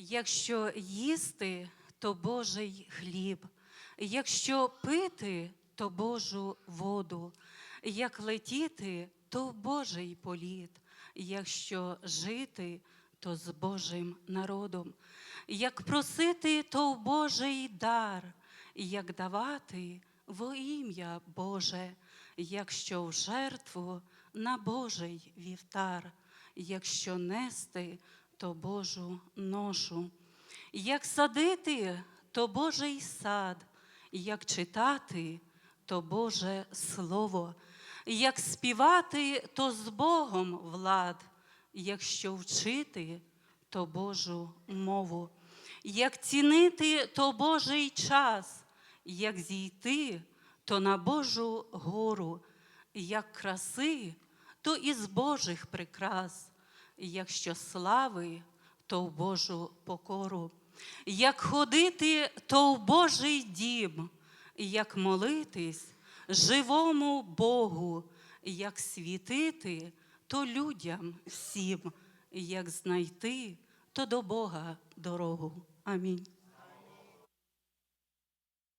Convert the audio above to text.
Якщо їсти, то Божий хліб, якщо пити, то Божу воду, як летіти, то Божий політ, якщо жити, то з Божим народом, як просити, то Божий дар, як давати во ім'я Боже, якщо в жертву на Божий вівтар, якщо нести, то Божу ношу. Як садити, то Божий сад, як читати, то Боже Слово, як співати, то з Богом влад, якщо вчити, то Божу мову, як цінити, то Божий час, як зійти, то на Божу гору, як краси, то із Божих прикрас, якщо слави, то в Божу покору, як ходити, то в Божий дім, як молитись живому Богу, як світити, то людям всім, як знайти, то до Бога дорогу. Амінь.